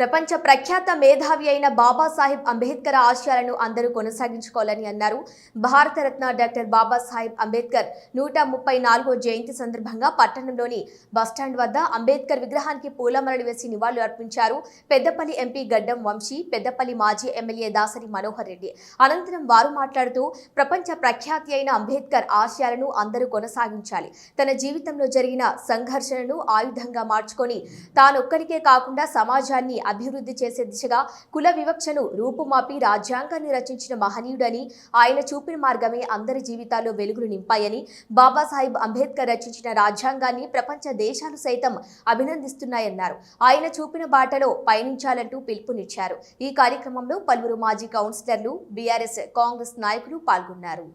ప్రపంచ ప్రఖ్యాత మేధావి అయిన బాబాసాహెబ్ అంబేద్కర్ ఆశయాలను అందరూ కొనసాగించుకోవాలని అన్నారు. భారతరత్న డాక్టర్ బాబాసాహెబ్ అంబేద్కర్ నూట ముప్పై నాలుగో జయంతి సందర్భంగా పట్టణంలోని బస్టాండ్ వద్ద అంబేద్కర్ విగ్రహానికి పూలమరలు వేసి నివాళులు అర్పించారు. పెద్దపల్లి ఎంపీ గడ్డం వంశీ పెద్దపల్లి మాజీ ఎమ్మెల్యే దాసరి మనోహర్ రెడ్డి. అనంతరం వారు మాట్లాడుతూ ప్రపంచ ప్రఖ్యాతి అయిన అంబేద్కర్ ఆశయాలను అందరూ కొనసాగించాలి. తన జీవితంలో జరిగిన సంఘర్షణను ఆయుధంగా మార్చుకొని తానొక్కరికే కాకుండా సమాజాన్ని అభివృద్ధి చేసే దిశగా కుల వివక్షను రూపుమాపి రాజ్యాంగాన్ని రచించిన మహనీయుడని ఆయన చూపిన మార్గమే అందరి జీవితాల్లో వెలుగులు నింపాయని బాబాసాహెబ్ అంబేద్కర్ రచించిన రాజ్యాంగాన్ని ప్రపంచ దేశాలు సైతం అభినందిస్తున్నాయన్నారు. ఆయన చూపిన బాటలో పయనించాలంటూ పిలుపునిచ్చారు. ఈ కార్యక్రమంలో పలువురు మాజీ కౌన్సిలర్లు బీఆర్ఎస్ కాంగ్రెస్ నాయకులు పాల్గొన్నారు.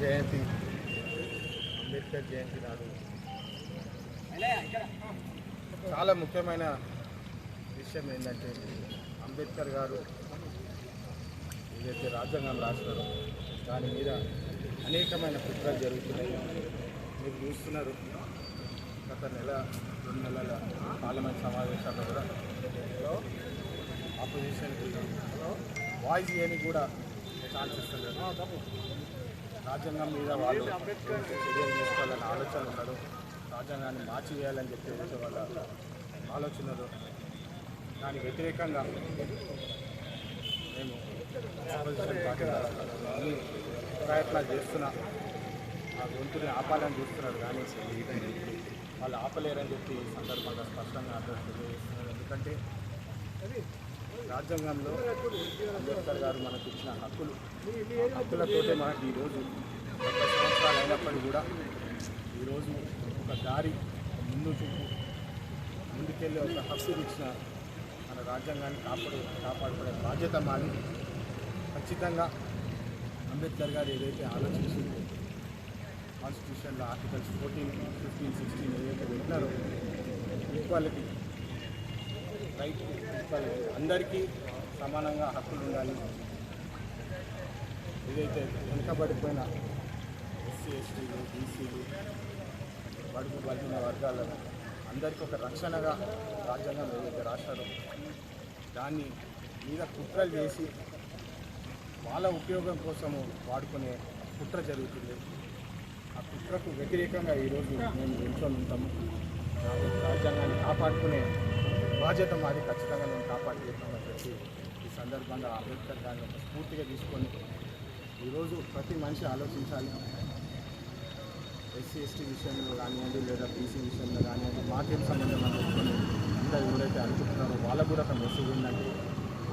జయంతి అంబేద్కర్ జయంతి నాడు. చాలా ముఖ్యమైన విషయం ఏంటంటే అంబేద్కర్ గారు ఏదైతే రాజ్యాంగం రాసినారో దాని మీద అనేకమైన కుట్రలు జరుగుతున్నాయి. మీరు చూస్తున్నారు. గత నెల రెండు నెలల పార్లమెంట్ సమావేశాల్లో కూడా ఆపోజిషన్ వాయిస్ ఇవన్నీ కూడా ఛాన్స్ ఇస్తున్నారు రాజ్యాంగం మీద వాళ్ళు చర్యలు తీసుకోవాలని ఆలోచన ఉన్నారు. రాజ్యాంగాన్ని మార్చి వేయాలని చెప్పి ఏదైతే వాళ్ళ ఆలోచనలు దానికి వ్యతిరేకంగా మేము ఆపోజిషన్ పార్టీ అన్ని ప్రయత్నాలు చేస్తున్నా. ఆ గొంతుని ఆపాలని చూస్తున్నారు కానీ వాళ్ళు ఆపలేరని చెప్పి ఈ సందర్భంగా స్పష్టంగా అర్థం తెలియజేస్తున్నారు. ఎందుకంటే రాజ్యాంగంలో అంబేద్కర్ గారు మనకు ఇచ్చిన హక్కులు హక్కులతోటే మనకి ఈరోజు సంవత్సరాలు అయినప్పటికీ కూడా ఈరోజు ఒక దారి ముందు చూపు. ముందుకెళ్ళి ఒక హక్కు ఇచ్చిన మన రాజ్యాంగాన్ని కాపాడు కాపాడుకునే బాధ్యత మాది. ఖచ్చితంగా అంబేద్కర్ గారు ఏదైతే ఆలోచించిందో కాన్స్టిట్యూషన్లో ఆర్టికల్స్ ఫోర్టీన్ ఫిఫ్టీన్ సిక్స్టీన్ ఏదైతే పెట్టినారో ఈక్వాలిటీ రైట్ ఈక్వాలిటీ అందరికీ సమానంగా హక్కులు ఉండాలి. ఏదైతే వెనుకబడిపోయిన ఎస్సీ ఎస్టీలు బీసీలు అడుగు బలిగిన వర్గాలను అందరికీ ఒక రక్షణగా రాజ్యాంగం ఏదైతే రాశారో దాన్ని మీద కుట్రలు చేసి వాళ్ళ ఉపయోగం కోసము వాడుకునే కుట్ర జరుగుతుంది. ఆ కుట్రకు వ్యతిరేకంగా ఈరోజు మేము నిల్చొని ఉంటాము రాజ్యాంగాన్ని కాపాడుకునే బాధ్యత మాది. ఖచ్చితంగా మేము కాపాడుకుంటామని చెప్పి ఈ సందర్భంగా అంబేద్కర్ గారిని స్ఫూర్తిగా తీసుకొని ఈరోజు ప్రతి మనిషి ఆలోచించాలి. ఎస్సీ ఎస్టీ విషయంలో కానివ్వండి లేదా బీసీ విషయంలో కానివ్వండి మాకేం సంబంధం అని చెప్పుకొని ఎవరైతే అనుకుంటున్నారో వాళ్ళకు కూడా ఒక మెసేజ్ ఏంటంటే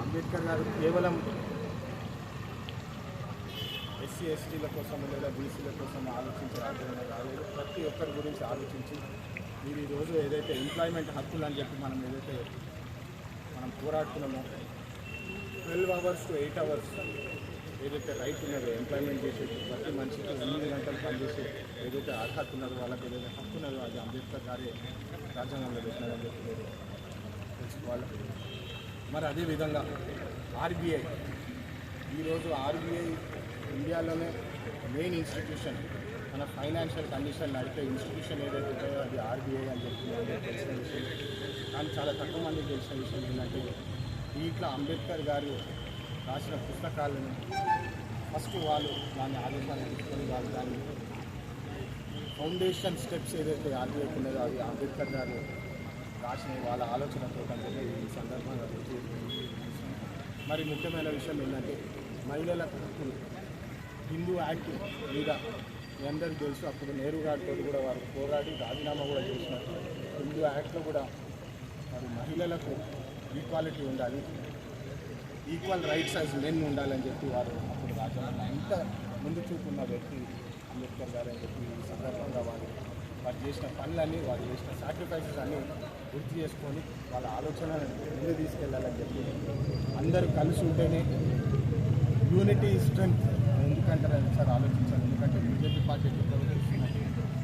అంబేద్కర్ గారు కేవలం ఎస్సీ ఎస్టీల కోసం లేదా బీసీల కోసం ఆలోచించి రాజ్యాంగం కాలేదు. ప్రతి ఒక్కరి గురించి ఆలోచించి మీరు ఈరోజు ఏదైతే ఎంప్లాయ్మెంట్ హక్కులు అని చెప్పి మనం ఏదైతే మనం పోరాడుతున్నామో twelve hours to eight hours ఏదైతే రైట్ ఉన్నదో ఎంప్లాయ్మెంట్ చేసే ప్రతి మనిషికి ఎనిమిది గంటలు పనిచేసే ఏదైతే అర్హత ఉన్నదో వాళ్ళకి ఏదైతే హక్కు ఉన్నదో అది అంబేద్కర్ గారే రాజ్యాంగంలో పెట్టినారని చెప్పి మీరు తెలుసుకోవాలి మరి అదేవిధంగా ఆర్బీఐ ఈరోజు ఆర్బీఐ ఇండియాలోనే మెయిన్ ఇన్స్టిట్యూషన్ మన ఫైనాన్షియల్ కండిషన్ నడిపే ఇన్స్టిట్యూషన్ ఏదైతే ఉంటుందో అది ఆర్బీఐ అని చెప్పి తెలిసిన విషయం. కానీ చాలా తక్కువ మందికి తెలిసిన విషయం ఏంటంటే దీంట్లో అంబేద్కర్ గారు రాసిన పుస్తకాలను ఫస్ట్ వాళ్ళు దాన్ని ఆలోచన తీసుకొని వాళ్ళు దాన్ని ఫౌండేషన్ స్టెప్స్ ఏదైతే ఆర్బీఐకి ఉన్నదో అది అంబేద్కర్ గారు రాసిన వాళ్ళ ఆలోచనతో కంటే ఈ సందర్భంగా గుర్తు మరి ముఖ్యమైన విషయం ఏంటంటే మహిళలకు హక్కులు హిందూ యాక్ట్ మీద మీ అందరికీ తెలుసు అప్పుడు నెహ్రూ గారితో కూడా వారు పోరాడి రాజీనామా కూడా చేసినారు. హిందూ యాక్ట్లో కూడా మరి మహిళలకు ఈక్వాలిటీ ఉండాలి. ఈక్వల్ రైట్స్ యాజ్ మెన్ ఉండాలని చెప్పి వారు అప్పుడు రాజ్యాంగంలో ఎంత ముందు చూపున్న వ్యక్తి అంబేద్కర్ గారు అని చెప్పి ఈ సందర్భంగా వారు వారు చేసిన పనులన్నీ వారు చేసిన సాక్రిఫైసెస్ అన్నీ గుర్తు చేసుకొని వాళ్ళ ఆలోచనలను ముందు తీసుకెళ్ళాలని చెప్పి అందరూ కలిసి ఉంటేనే యూనిటీ స్ట్రెంగ్త్ ఎందుకంటారు సార్ ఆలోచించాలి. ఎందుకంటే BJP party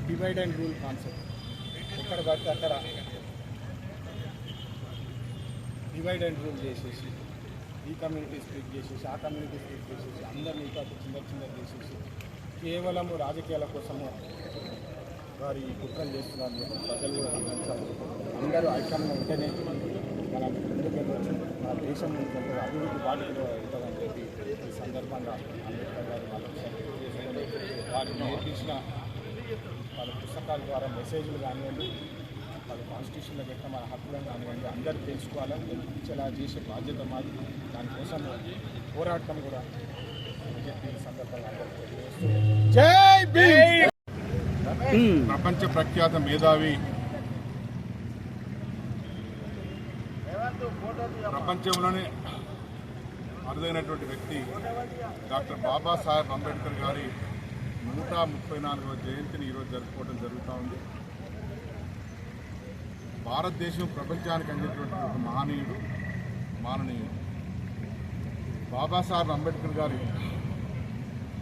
divide and rule concept ఎక్కడ పడితే అక్కడ డివైడ్ అండ్ రూల్ చేసేసి ఈ కమ్యూనిటీ స్పీక్ చేసేసి ఆ కమ్యూనిటీ స్పీక్ చేసేసి అందరినీ ఇంకా చిన్న చిన్న చేసేసి కేవలం రాజకీయాల కోసము వారి కుట్రలు చేస్తున్నారు. ప్రజలు కూడా గమనించాలి అందరూ ఐక్యంగా ఉంటేనే మనం ముందుకు వెళ్ళొచ్చు మన దేశం ముందుకు అభివృద్ధి బాటలో వెళ్తామని చెప్పి ఈ సందర్భంగా అంబేద్కర్ గారు వాళ్ళకి వారు నేర్పించిన వాళ్ళ పుస్తకాల ద్వారా మెసేజ్లు కానివ్వండి వాళ్ళ కాన్స్టిట్యూషన్లో పెట్టిన మన హక్కులను కానివ్వండి అందరూ తెలుసుకోవాలని తెలిపించేలా చేసే బాధ్యత మాది. దానికోసం పోరాటం కూడా సందర్భంగా ప్రపంచ ప్రఖ్యాత మేధావి. ప్రపంచంలోనే అరుదైనటువంటి వ్యక్తి డాక్టర్ బాబాసాహెబ్ అంబేద్కర్ గారి నూట ముప్పై నాలుగవ జయంతిని ఈరోజు జరుపుకోవడం జరుగుతూ ఉంది. భారతదేశం ప్రపంచానికి అందినటువంటి ఒక మహనీయుడు మాననీయుడు. బాబాసాహెబ్ అంబేద్కర్ గారి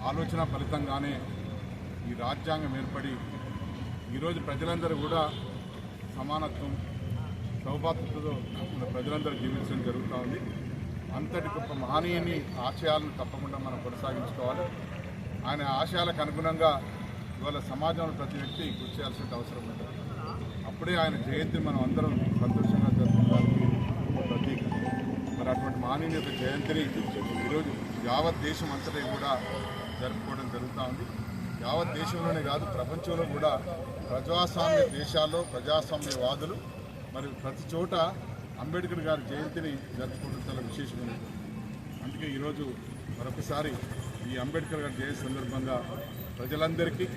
ఆలోచన ఫలితంగానే ఈ రాజ్యాంగం ఏర్పడి ఈరోజు ప్రజలందరూ కూడా సమానత్వం సౌభాగ్యతతో మన ప్రజలందరూ జీవించడం జరుగుతూ ఉంది. అంతటి గొప్ప మహనీయుని ఆశయాలను తప్పకుండా మనం కొనసాగించుకోవాలి. ఆయన ఆశయాలకు అనుగుణంగా ఇవాళ సమాజంలో ప్రతి వ్యక్తి కృషి చేయాల్సిన అవసరం ఉంటుంది అప్పుడే ఆయన జయంతి మనం అందరం సంతోషంగా జరుపుకోవడానికి ప్రతీక. మరి అటువంటి మానవుని యొక్క జయంతిని ఈరోజు యావత్ దేశం అంతటా కూడా జరుపుకోవడం జరుగుతూ ఉంది. యావత్ దేశంలోనే కాదు ప్రపంచంలో కూడా ప్రజాస్వామ్య దేశాల్లో ప్రజాస్వామ్యవాదులు మరి ప్రతి చోట అంబేద్కర్ గారి జయంతిని జరుపుకోవడం చాలా విశేషమైనది. అందుకే ఈరోజు మరొకసారి ఈ అంబేద్కర్ గారి జయంతి సందర్భంగా ప్రజలందరికీ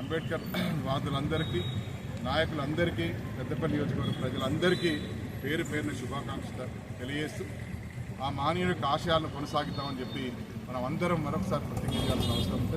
అంబేద్కర్ వాదులందరికీ నాయకులందరికీ పెద్దపల్లి నియోజకవర్గ ప్రజలందరికీ పేరు పేరున శుభాకాంక్షలు తెలియజేస్తూ ఆ మానవుని యొక్క ఆశయాలను కొనసాగిద్దామని చెప్పి మనం అందరం మరొకసారి ప్రతిజ్ఞ చేయాల్సిన అవసరం ఉంది.